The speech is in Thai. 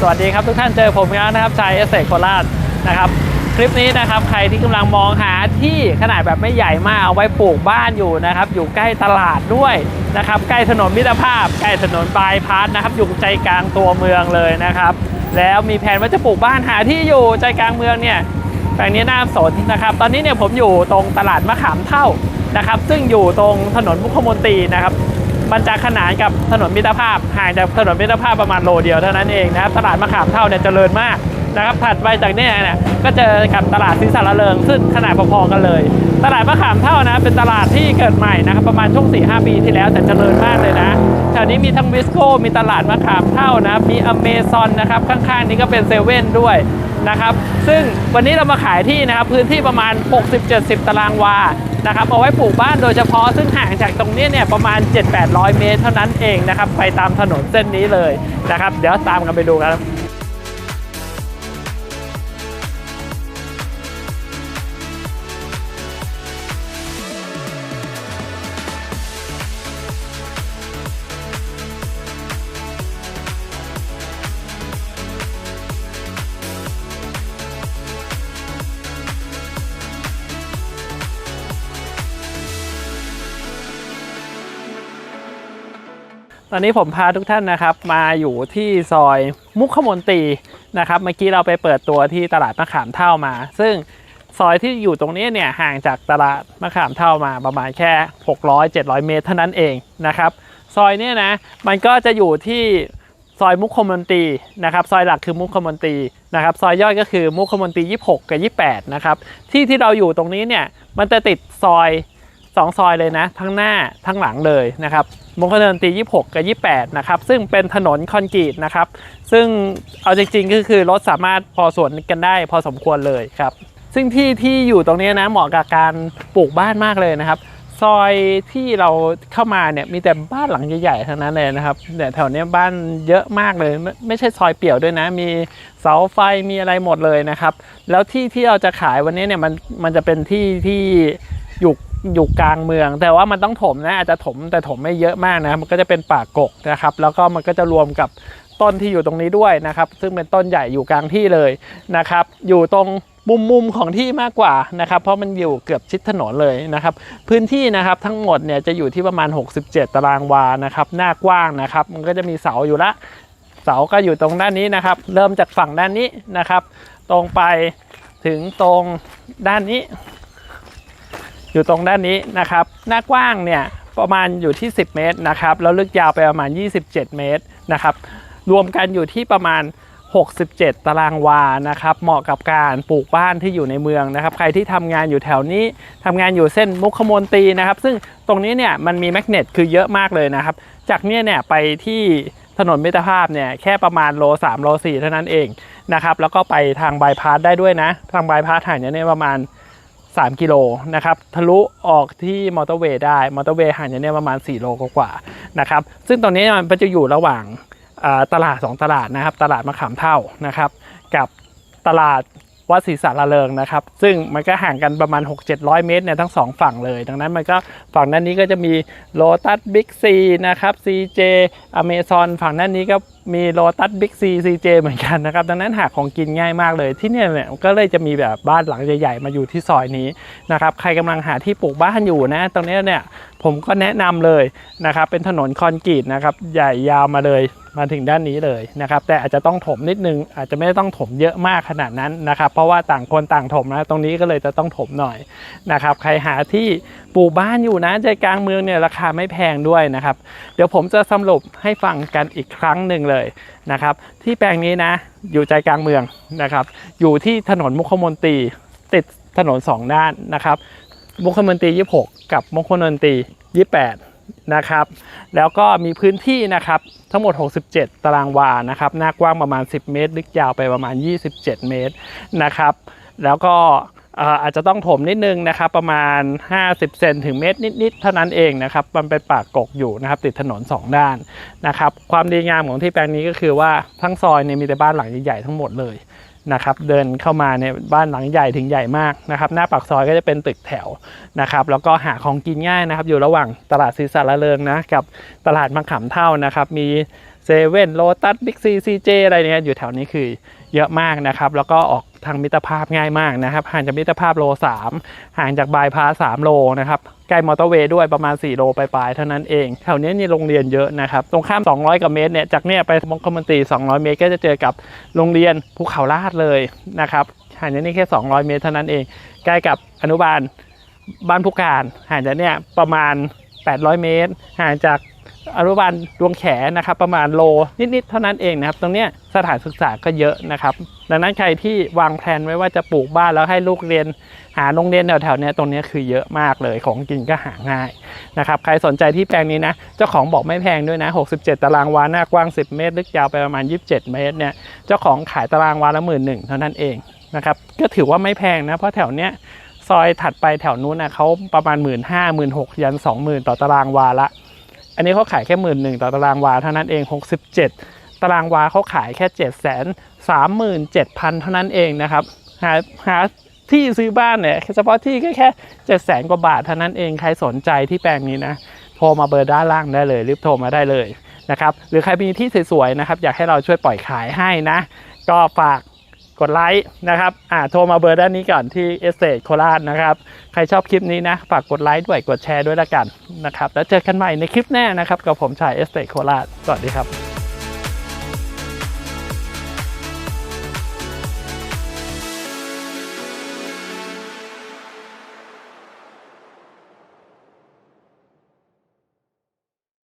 สวัสดีครับทุกท่านเจอผมแล้วนะครับชายเอสเซโคราชนะครับคลิปนี้นะครับใครที่กำลังมองหาที่ขนาดแบบไม่ใหญ่มากเอาไว้ปลูกบ้านอยู่นะครับอยู่ใกล้ตลาดด้วยนะครับใกล้ถนนมิตรภาพใกล้ถนนบายพาสนะครับอยู่ใจกลางตัวเมืองเลยนะครับแล้วมีแผนว่าจะปลูกบ้านหาที่อยู่ใจกลางเมืองเนี่ยแปลงนี้น่าสนนะครับ ตอนนี้เนี่ยผมอยู่ตรงตลาดมะขามเท่านะครับซึ่งอยู่ตรงถนนมุขมนตรีนะครับ มันจะขนานกับถนนมิตรภาพห่างจากถนนมิตรภาพประมาณโลเดียวเท่านั้นเองนะครับตลาดมะขามเท่าเนี่ยเจริญมากนะครับถัดไปจากเนี้เนี่ยก็เจอกับตลาดศรีสารเริงซึ่งขนาดพอๆกันเลย ตลาดมะขามเท่านะ เป็นตลาดที่เกิดใหม่นะครับประมาณช่วง4 5ปีที่แล้วแต่เจริญมากเลยนะแถวนี้มีทั้งวิสโก้มีตลาดมะขามเท่านะมีอเมซอนนะครับข้างๆนี้ก็เป็นเซเว่นด้วยนะครับ ซึ่งวันนี้เรามาขายที่นะครับพื้นที่ประมาณ 60-70 ตารางวา นะครับเอาไว้ปลูกบ้านโดยเฉพาะซึ่งห่างจากตรงนี้เนี่ยประมาณ 7-800 เมตรเท่านั้นเองนะครับไปตามถนนเส้นนี้เลยนะครับ เดี๋ยวตามกันไปดูกันครับ ตอนนี้ผมพาทุกท่านนะครับ มาอยู่ที่ซอยมุขมนตรีนะครับเมื่อกี้เราไปเปิดตัวที่ตลาดมะขามเท่ามา ซึ่งซอยที่อยู่ตรงนี้เนี่ยห่างจากตลาดมะขามเท่ามาประมาณแค่ 600-700 เมตรเท่านั้นเองนะครับ ซอยเนี้นะมันก็จะอยู่ที่ซอยมุขมนตรีนะครับซอยหลักคือมุขมนตรีนะครับซอยย่อยก็คือมุขมนตรี 26 กับ 28 นะครับที่ที่เราอยู่ตรงนี้เนี่ยมันจะติดซอยสองซอยเลยนะ ทั้งหน้าทั้งหลังเลยนะครับ มงคลดนตี26 กับ 28 นะครับ ซึ่งเป็นถนนคอนกรีตนะครับ ซึ่งเอาจริงๆก็คือรถสามารถพอสวนกันได้พอสมควรเลยครับ ซึ่งที่ที่อยู่ตรงนี้นะเหมาะกับการปลูกบ้านมากเลยนะครับซอยที่เราเข้ามาเนี่ยมีแต่บ้านหลังใหญ่ๆทั้งนั้นเลยนะครับเนี่ยแถวนี้บ้านเยอะมากเลย ไม่ไม่ใช่ซอยเปี่ยวด้วยนะ มีเสาไฟมีอะไรหมดเลยนะครับ แล้วที่ที่เราจะขายวันนี้เนี่ยมันมันจะเป็นที่ที่อยู่ อยู่กลางเมือง แต่ว่ามันต้องถมนะอาจจะถมแต่ถมไม่เยอะมากนะมันก็จะเป็นป่ากกนะครับ แล้วก็มันก็จะรวมกับต้นที่อยู่ตรงนี้ด้วยนะครับ ซึ่งเป็นต้นใหญ่อยู่กลางที่เลยนะครับ อยู่ตรงมุมมุมของที่มากกว่านะครับ เพราะมันอยู่เกือบชิดถนนเลยนะครับ พื้นที่นะครับทั้งหมดเนี่ยจะอยู่ที่ประมาณ 67 ตารางวานะครับ หน้ากว้างนะครับ มันก็จะมีเสาอยู่ละเสาก็อยู่ตรงด้านนี้นะครับ เริ่มจากฝั่งด้านนี้นะครับ ตรงไปถึงตรงด้านนี้ อยู่ตรงด้านนี้นะครับ หน้ากว้างเนี่ยประมาณอยู่ที่ 10 เมตรนะครับ แล้วลึกยาวไปประมาณ 27 เมตรนะครับ รวมกันอยู่ที่ประมาณ 67 ตารางวานะครับ เหมาะกับการปลูกบ้านที่อยู่ในเมืองนะครับ ใครที่ทำงานอยู่แถวนี้ทำงานอยู่เส้นมุขมนตรีนะครับ ซึ่งตรงนี้เนี่ยมันมีแมกเนตคือเยอะมากเลยนะครับ จากเนี้เนี่ยไปที่ถนนมิตรภาพเนี่ยแค่ประมาณโล3โล4เท่านั้นเองนะครับ แล้วก็ไปทางบายพาสได้ด้วยนะ ทางบายพาสห่างจากเนี้ประมาณ 3 กิโลนะครับทะลุออกที่มอเตอร์เวย์ได้มอเตอร์เวย์ห่างจากเนี้ประมาณ 4 โลกว่าๆนะครับซึ่งตอนนี้มันจะอยู่ระหว่างตลาด 2 ตลาดนะครับ ตลาดมะขามเท่านะครับ กับตลาด วัดศรีสารเริงนะครับ ซึ่งมันก็ห่างกันประมาณ 6-700 เมตรเนี่ยทั้งสองฝั่งเลย ดังนั้นมันก็ฝั่งด้านนี้ก็จะมีโ o ตัสบิ๊กซีนะครับ CJ อเมซอนฝั่งด้านนี้ก็มีโ o ตัสบิ๊กซี CJ เจเหมือนกันนะครับ ดังนั้นหาของกินง่ายมากเลย ที่เนี่ยเนี่ยก็เลยจะมีแบบบ้านหลังใหญ่ๆ มาอยู่ที่ซอยนี้นะครับ ใครกำลังหาที่ปลูกบ้านอยู่นะ ตรงนี้เนี่ยผมก็แนะนำเลยนะครับ เป็นถนนคอนกรีตนะครับ ใหญ่ยาวมาเลย มาถึงด้านนี้เลยนะครับ แต่อาจจะต้องถมนิดนึง อาจจะไม่ต้องถมเยอะมากขนาดนั้นนะครับ เพราะว่าต่างคนต่างถมนะตรงนี้ก็เลยจะต้องถมหน่อยนะครับ ใครหาที่ปลูกบ้านอยู่นะใจกลางเมืองเนี่ยราคาไม่แพงด้วยนะครับ เดี๋ยวผมจะสรุปให้ฟังกันอีกครั้งหนึ่งเลยนะครับ ที่แปลงนี้นะ อยู่ใจกลางเมืองนะครับ อยู่ที่ถนนมุขมนตรีติดถนนสองด้านนะครับ มุขมนตรี 26 กับมุขมนตรี 28 นะครับ แล้วก็มีพื้นที่นะครับทั้งหมด 67 ตารางวานะครับ หน้ากว้างประมาณ 10 เมตร ลึกยาวไปประมาณ 27 เมตรนะครับ แล้วก็อาจจะต้องถมนิดนึงนะครับ ประมาณ 50 เซนถึงเมตรนิดๆเท่านั้นเองนะครับ มันเป็นป่ากกอยู่นะครับ ติดถนน 2 ด้านนะครับ ความดีงามของที่แปลงนี้ก็คือว่าทั้งซอยเนี่ยมีแต่บ้านหลังใหญ่ๆทั้งหมดเลย นะครับเดินเข้ามาเนี่ยบ้านหลังใหญ่ถึงใหญ่มากนะครับหน้าปากซอยก็จะเป็นตึกแถวนะครับแล้วก็หาของกินง่ายนะครับ อยู่ระหว่างตลาดศรีสารเริงนะกับตลาดมะขามเท่านะครับมีเซเว่นโลตัสบิ๊กซีซีเจอะไรเนี่ยอยู่แถวนี้คือเยอะมากนะครับแล้วก็ออกทางมิตรภาพง่ายมากนะครับห่างจากมิตรภาพโล3ห่างจากบายพาส3โลนะครับ ใกล้มอเตอร์เวย์ด้วยประมาณ 4 โลปลายๆเท่านั้นเองแถวนี้มีโรงเรียนเยอะนะครับ ตรงข้าม 200กว่าเมตรเนี่ยจากเนี่ยไปมงคลมนตรี 200 เมตร ก็จะเจอกับโรงเรียนภูเขาลาดเลยนะครับห่างจากนี้แค่ 200 เมตรเท่านั้นเอง ใกล้กับอนุบาลบ้านผู้การห่างจากเนี่ยประมาณ 800 เมตร ห่างจาก อนุบาลดวงแขนะครับประมาณโลนิดๆเท่านั้นเองนะครับ ตรงเนี้ยสถานศึกษาก็เยอะนะครับ ดังนั้นใครที่วางแผนไว้ว่าจะปลูกบ้านแล้วให้ลูกเรียนหาโรงเรียนแถวๆนี้ตรงนี้คือเยอะมากเลยของกินก็หาง่ายนะครับใครสนใจที่แปลงนี้นะ เจ้าของบอกไม่แพงด้วยนะ 67 ตารางวาหน้ากว้าง 10 เมตร ลึกยาวไปประมาณ 27 เมตรเนี่ยเจ้าของขายตารางวาละหมื่นหนึ่งเท่านั้นเองนะครับก็ถือว่าไม่แพงนะเพราะแถวเนี้ยซอยถัดไปแถวนู้นนะเขาประมาณ 1 5ื่นห้าหมื่นหกยันสองหมื่นต่อตารางวาละ อันนี้เขาขายแค่หมื่นหนึ่งต่อตารางวาเท่านั้นเอง 67 ตารางวาเขาขายแค่ 7 3 7 0 0 0 เท่านั้นเองนะครับหาหาที่ซื้อบ้านเนี่ยเฉพาะที่ก็แค่7 0 0 0 0กว่าบาทเท่านั้นเองใครสนใจที่แปลงนี้นะโทรมาเบอร์ด้านล่างได้เลยรีบโทรมาได้เลยนะครับหรือใครมีที่สวยๆนะครับอยากให้เราช่วยปล่อยขายให้นะ ก็ฝาก กดไลค์นะครับอ่าโทรมาเบอร์ด้านนี้ก่อนที่เอสเต e โคราชนะครับ ใครชอบคลิปนี้นะ ฝากกดไลค์ด้วยกดแชร์ด้วยละกันนะครับ แล้วเจอกันใหม่ในคลิปหน้านะครับ กับผมชายเอสเต e โคราชสวัสดีครับ